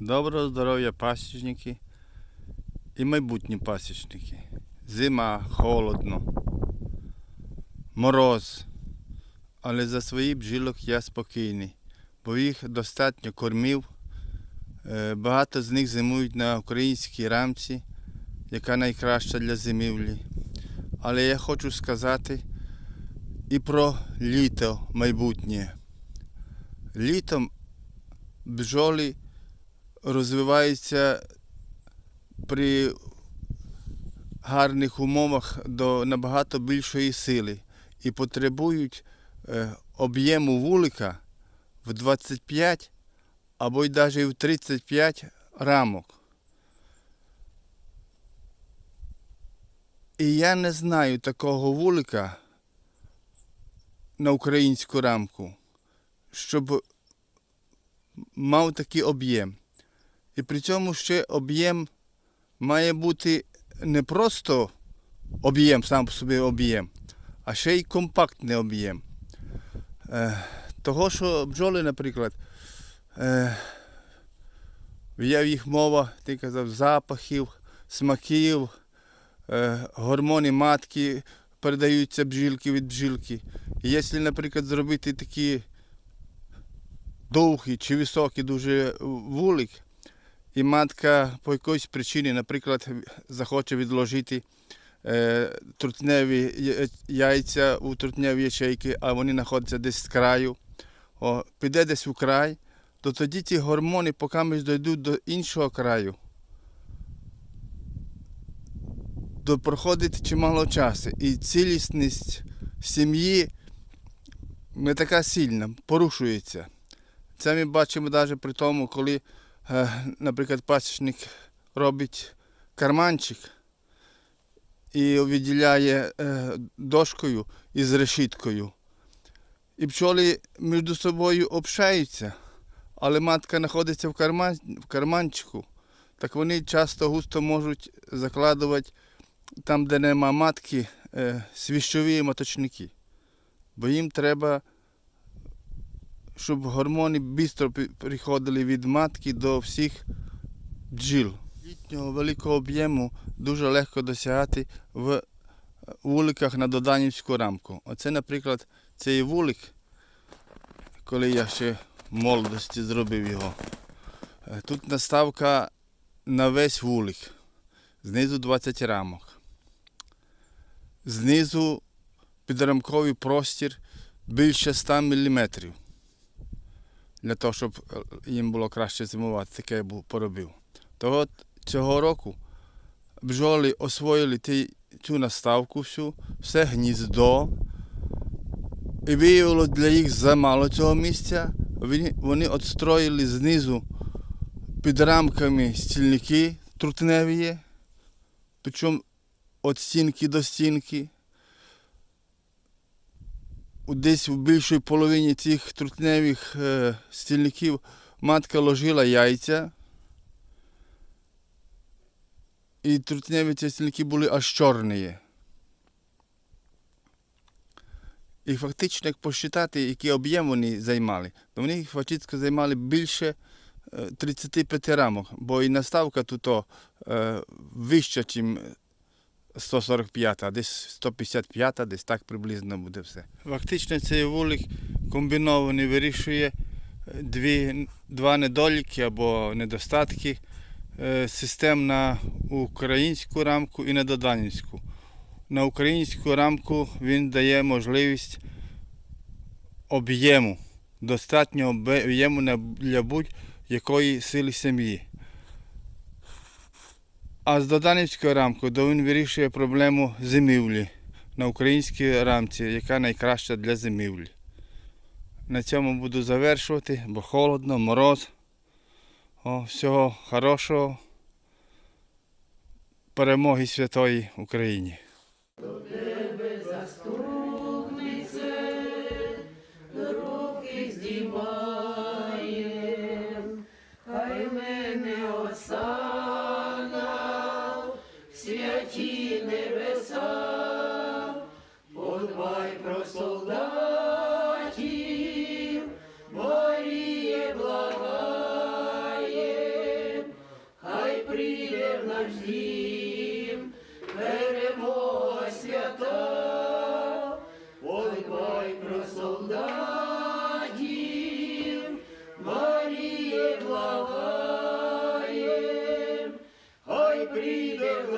Доброго здоров'я пасічники і майбутні пасічники. Зима, холодно, мороз. Але за своїх бджілок я спокійний, бо їх достатньо кормів. Е, Багато з них зимують на українській рамці, яка найкраща для зимівлі. Але я хочу сказати і про літо майбутнє. Літом бджоли розвиваються при гарних умовах до набагато більшої сили і потребують е, об'єму вулика в 25 або й навіть в 35 рамок. І я не знаю такого вулика на українську рамку, щоб мав такий об'єм. І при цьому ще об'єм має бути не просто об'єм, сам по собі об'єм, а ще й компактний об'єм. Е, того, що бджоли, наприклад, е, я в їх мова, ти казав, запахів, смаків, е, гормони матки передаються бджілки від бджілки. Якщо, наприклад, зробити такі довгий чи високий дуже вулик, і матка по якоїсь причині, наприклад, захоче відложити е, трутневі яйця у трутневі ячейки, а вони знаходяться десь з краю, о, піде десь у край, то тоді ці гормони, поки ми дійдуть до іншого краю, то проходить чимало часу. І цілісність сім'ї не така сильна, порушується. Це ми бачимо навіть при тому, коли, наприклад, пасічник робить карманчик і виділяє е, дошкою із решіткою. І пчоли між собою общаються, але матка знаходиться в, карман, в карманчику, так вони часто густо можуть закладувати там, де нема матки, е, свіщові маточники. Бо їм треба щоб гормони швидко приходили від матки до всіх бджіл. Літнього великого об'єму дуже легко досягати в вуликах на доданівську рамку. Оце, наприклад, цей вулик, коли я ще в молодості зробив його. Е, Тут наставка на весь вулик. Знизу 20 рамок. Знизу підрамковий простір більше 100 мм для того, щоб е, їм було краще зимувати, таке я поробив. То от цього року бджоли освоїли цю наставку всю, все гніздо. І виявилось для їх замало цього місця. Вони, отстроїли знизу під рамками стільники трутневі, причому від стінки до стінки десь в більшій половині цих трутневих е, стільників матка ложила яйця. І трутневі ці стільники були аж чорні. І фактично, як посчитати, який об'єм вони займали, то вони фактично займали більше е, 35 рамок, бо і наставка тут е, вища, ніж 145, а десь 155, десь так приблизно буде все. Фактично цей вулик комбінований вирішує е, дві, два недоліки або недостатки е, систем на українську рамку і на доданівську. На українську рамку він дає можливість об'єму, достатнього об'єму для будь-якої сили сім'ї. А з Доданівською рамкою, то він вирішує проблему зимівлі на українській рамці, яка найкраща для зимівлі. На цьому буду завершувати, бо холодно, мороз. О, всього хорошого. Перемоги святої Україні. Прийде в